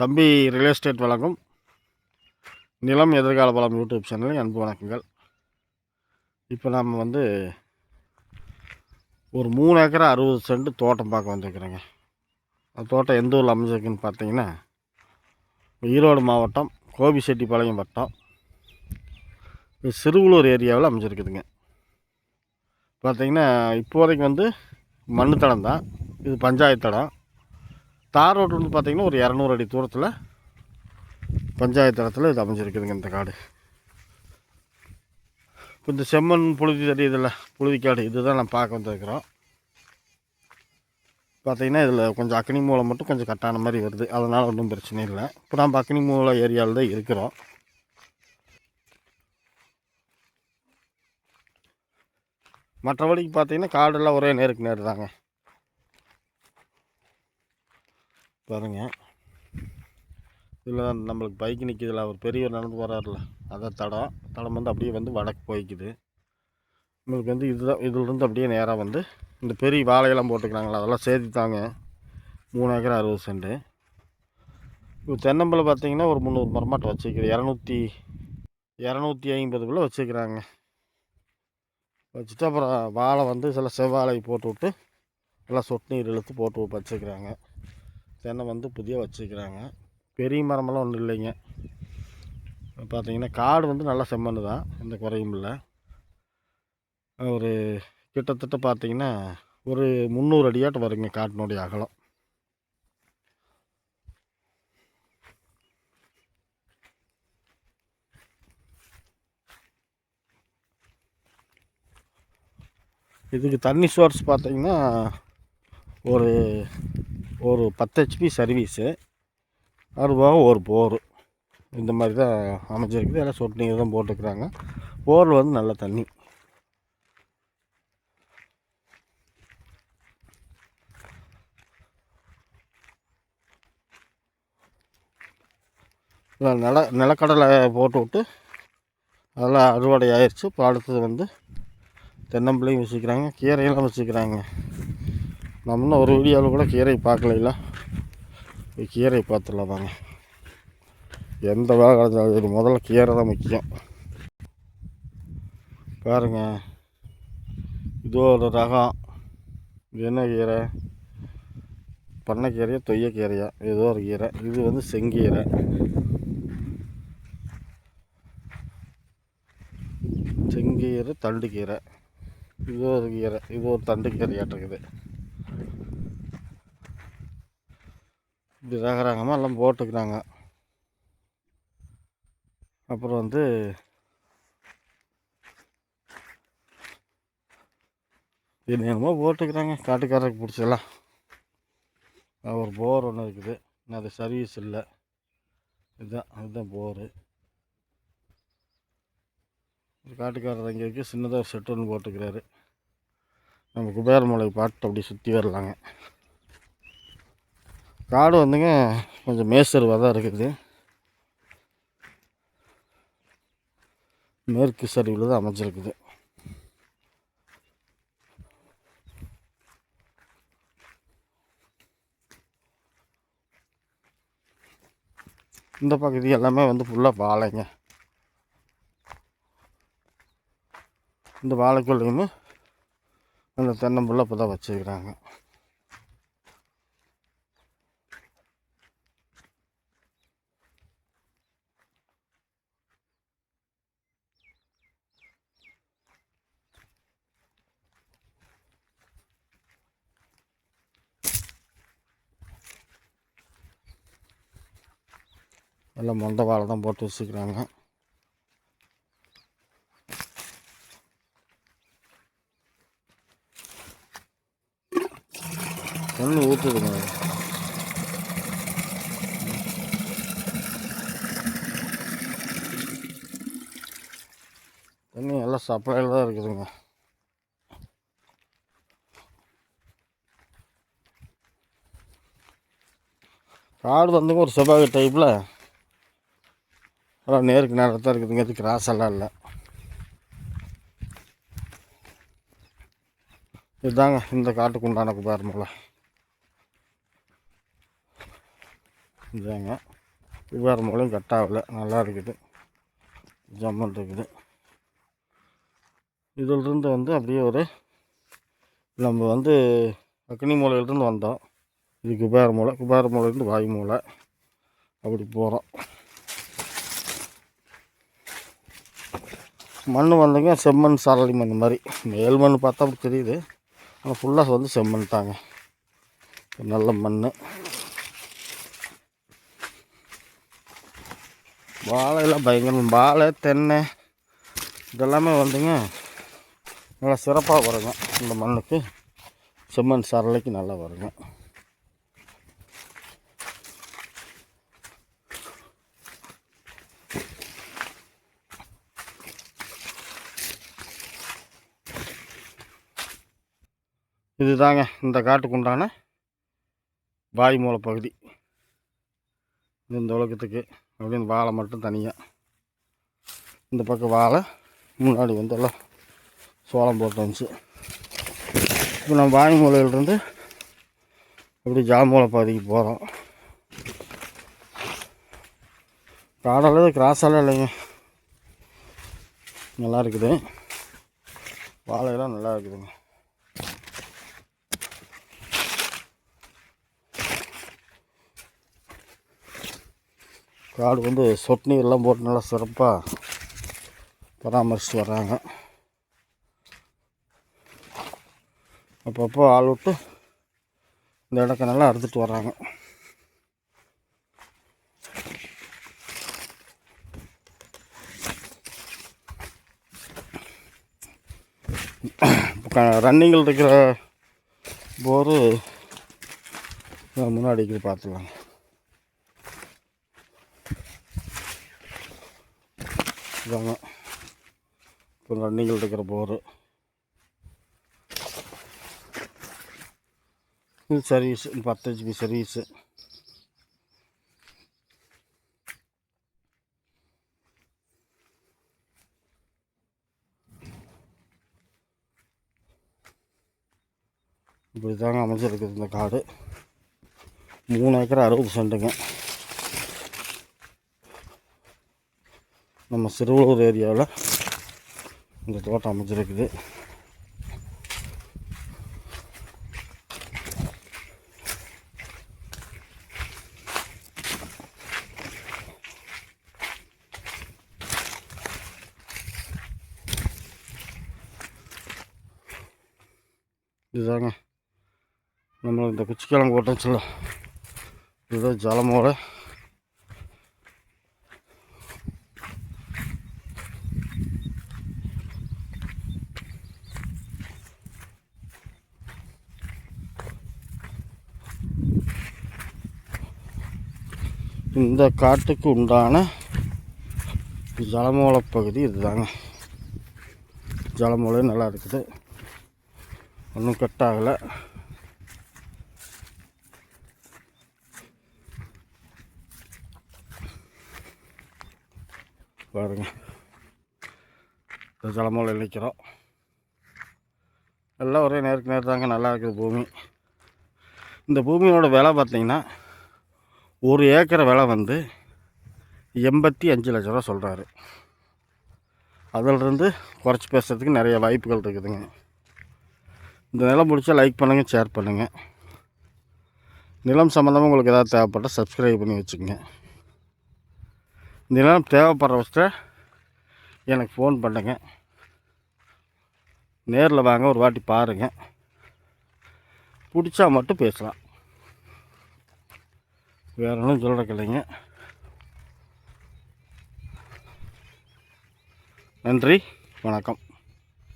தம்பி real estate வழங்கும். நிலம் எதிர்கால பலம் யூடியூப் சேனலில் அன்பு வணக்கங்கள். இப்போ நாம் வந்து ஒரு மூணு ஏக்கர் அறுபது சென்ட் தோட்டம் பார்க்க வந்திருக்கிறேங்க. அந்த தோட்டம் எந்த ஊரில் அமைஞ்சிருக்குன்னு பார்த்தீங்கன்னா ஈரோடு மாவட்டம் கோபிச்செட்டிப்பாளையம் வட்டம். சிறுவலூர் ஏரியாவில் அமைஞ்சிருக்குதுங்க. பார்த்தீங்கன்னா இப்போதைக்கு வந்து மண் தடம் தான். இது பஞ்சாயத்து தடம். தார் ரோடு வந்து பார்த்திங்கன்னா ஒரு இரநூறு அடி தூரத்தில் பஞ்சாயத்து இடத்துல இது அமைஞ்சிருக்குதுங்க இந்த காடு. இப்போ இந்த செம்மண் புழுதி தெரியுதுல்ல புழுதிக்காடு இதுதான் நம்ம பார்க்க வந்துருக்குறோம். பார்த்திங்கன்னா இதில் கொஞ்சம் அக்னி மூலம் மட்டும் கொஞ்சம் கட்டான மாதிரி வருது. அதனால் ஒன்றும் பிரச்சனை இல்லை. இப்போ நம்ம அக்னி மூலம் ஏரியாவில் தான் இருக்கிறோம். மற்றபடிக்கு பார்த்தீங்கன்னா காடெல்லாம் ஒரே நேருக்கு நேர் தாங்க. பாருங்கள் இதில் நம்மளுக்கு பைக் நிற்கிதுல அவர் பெரியவர் நடந்து வராருல அதான் தடம் தடம் வந்து அப்படியே வந்து வடக்கு போய்க்குது. நம்மளுக்கு வந்து இதுதான் இதிலிருந்து அப்படியே நேராக வந்து இந்த பெரிய வாழையெல்லாம் போட்டுக்கிறாங்களா அதெல்லாம் சேர்த்து தாங்க. மூணு ஏக்கர் அறுபது சென்ட்டு இப்போ தென்னம்பிள்ளை பார்த்திங்கன்னா ஒரு முந்நூறு மரமாட்டம் வச்சுக்கிறேன் இரநூத்தி இரநூத்தி ஐம்பதுக்குள்ளே வச்சுக்கிறாங்க வச்சுட்டு அப்புறம் வாழை வந்து சில செவ்வாழை போட்டு விட்டு நல்லா சொட்டு நீர் இழுத்து போட்டு வச்சுக்கிறாங்க தென்னை வந்து புதிய வச்சுக்கிறாங்க பெரிய மரமெல்லாம் ஒன்றும் இல்லைங்க. பார்த்தீங்கன்னா காடு வந்து நல்லா செம்மண் தான் எந்த குறையும் இல்லை. ஒரு கிட்டத்தட்ட பார்த்தீங்கன்னா ஒரு முந்நூறு அடியாட்டம் வருங்க காட்டினுடைய அகலம். இதுக்கு தண்ணி சோர்ஸ் பார்த்தீங்கன்னா ஒரு ஒரு பத்து ஹெச்பி சர்வீஸு அது போக ஒரு போர். இந்த மாதிரி தான் அமைச்சிருக்குது எல்லாம் சொட்டு நீர் தான் போட்டுக்கிறாங்க. போரில் வந்து நல்ல தண்ணி. நில நிலக்கடலை போட்டு விட்டு அதெல்லாம் அறுவடை ஆயிடுச்சு இப்போ அடுத்தது வந்து தென்னம்பிள்ளையும் வச்சுக்கிறாங்க. கீரையெல்லாம் வச்சுக்கிறாங்க. நம்ம இன்னும் ஒரு வீடியோவில் கூட கீரை பார்க்கல கீரை பார்த்துடலாம் தாங்க எந்த வேலை கிடைச்சாலும் இது முதல்ல கீரை தான் முக்கியம். பாருங்க. இது ஒரு ரகம். இது என்ன கீரை. பண்ணைக்கீரையா தொய்யக்கீரையா? ஏதோ ஒரு கீரை. இது வந்து செங்கீரை. செங்கீரை தண்டு கீரை இது ஒரு கீரை. இது ஒரு தண்டு இப்படி ரகரகமாக எல்லாம் போட்டுக்கிறாங்க. அப்புறம் வந்து என்னென்னமோ போட்டுக்கிறாங்க. காட்டுக்காரருக்கு பிடிச்சலாம் ஒரு போர் ஒன்று இருக்குது. இன்னும் அது சர்வீஸ் இல்லை. இதுதான் அதுதான் போரு. காட்டுக்காரர் இங்கே இருக்குது சின்னதாக ஒரு செட்டு ஒன்று போட்டுக்கிறாரு. நம்ம குபேரமலை பாட்டு அப்படி சுற்றி வரலாங்க. காடு வந்துங்க கொஞ்சம் மேசருவாக தான் இருக்குது. மேற்கு சரிவில் தான் அமைஞ்சிருக்குது. இந்த பகுதி எல்லாமே வந்து ஃபுல்லாக வாழைங்க. இந்த வாழைக்குள்ளையுமே அந்த தென்னம்புள்ள இப்போ தான் வச்சுக்கிறாங்க எல்லாம் மொண்டை வாழை தான் போட்டு வச்சுக்கிறாங்க தண்ணி ஊற்றுதுங்க தண்ணி எல்லாம் சப்ளையில் தான் இருக்குதுங்க. காடு வந்துங்க ஒரு செவ்வாய் டைப்பில் அதான் நேருக்கு நேரம் தான் இருக்குதுங்க இது கிராஸ் எல்லாம் இல்லை. இதுதாங்க இந்த காட்டுக்கு உண்டான குபாரமலை. இதாங்க குபாரமலையும் கட் ஆகலை நல்லா இருக்குது. ஜம்மன் இருக்குது. இதிலிருந்து வந்து அப்படியே ஒரு நம்ம வந்து அக்னி மூலையிலிருந்து வந்தோம். இது குபார மூலை குபார மூலையிலேருந்து வாயு மூலை அப்படி போகிறோம் மண் வந்துங்க செம்மண் சரளி மண் மாதிரி. மேல் மண் பார்த்தா அப்படி தெரியுது. ஆனால் ஃபுல்லாக வந்து செம்மண் தாங்க. நல்ல மண் வாழையெல்லாம் பயங்கரம். வாழை தென்னை இதெல்லாமே வந்துங்க நல்லா சிறப்பாக வருங்க. இந்த மண்ணுக்கு செம்மண் சரளைக்கு நல்லா வருங்க. இதுதாங்க இந்த காட்டுக்கு உண்டான வாய் மூலை பகுதி. இது இந்த உலகத்துக்கு அப்படின்னு வாழை மட்டும் தனியாக இந்த பக்கம் வாழை முன்னாடி வந்து எல்லாம் சோளம் போட்டு வந்துச்சு. இப்போ நம்ம வாய் மூலையிலிருந்து அப்படி ஜாமூலை பகுதிக்கு போகிறோம் காடெல்லாம் கிராஸெல்லாம் இல்லைங்க. நல்லா இருக்குது. வாழையெல்லாம் நல்லா இருக்குதுங்க. காடு வந்து சொட்டு நீர்லாம் போட்டு நல்லா சிறப்பாக பராமரிச்சுட்டு வராங்க அப்பப்போ ஆள் விட்டு இந்த இடக்க நல்லா அறுத்துட்டு வராங்க ரன்னிங்கில் இருக்கிற போரு முன்னாடி பார்த்துக்கலாங்க. இதாங்க. இப்போ ரன்னிங்கில் இருக்கிற போரு. இது சர்வீஸ் பத்து ஹெச்பி சர்வீஸு இப்படி தாங்க அமைச்சிருக்குது இந்த காடு. மூணு ஏக்கர் அறுபது சென்ட்டுங்க நம்ம சிறுவலூர் ஏரியாவில் இந்த தோட்டம் அமைஞ்சிருக்குது. இதுதாங்க. நம்ம இந்த குச்சிக்கிழங்கு போட்டோம் இதுதான் ஜலமோட இந்த காட்டுக்கு உண்டான ஜலமூல பகுதி இதுதாங்க. ஜலமூலை நல்லா இருக்குது. ஒன்றும் கட் ஆகலை பாருங்க. இந்த ஜலமூலை நிற்கிறோம் எல்லாம் ஒரே நேருக்கு நேர் தாங்க. நல்லா இருக்குது பூமி. இந்த பூமியோட விலை பார்த்தீங்கன்னா ஒரு ஏக்கரை விலை வந்து எண்பத்தி அஞ்சு லட்ச ரூபா சொல்கிறாரு அதிலிருந்து குறைச்சி பேசுகிறதுக்கு நிறைய வாய்ப்புகள் இருக்குதுங்க. இந்த நிலம் பிடிச்சா லைக் பண்ணுங்கள் ஷேர் பண்ணுங்கள் நிலம் சம்மந்தமாக உங்களுக்கு எதாவது தேவைப்பட்டால் சப்ஸ்கிரைப் பண்ணி வச்சுக்கோங்க. இந்த நிலம் தேவைப்படுற பட்சத்தில் எனக்கு ஃபோன் பண்ணுங்க. நேரில் வாங்க ஒரு வாட்டி பாருங்கள் பிடிச்சா மட்டும் பேசலாம். வேற ஒன்றும் சொல்லக்கில்லைங்க நன்றி வணக்கம்.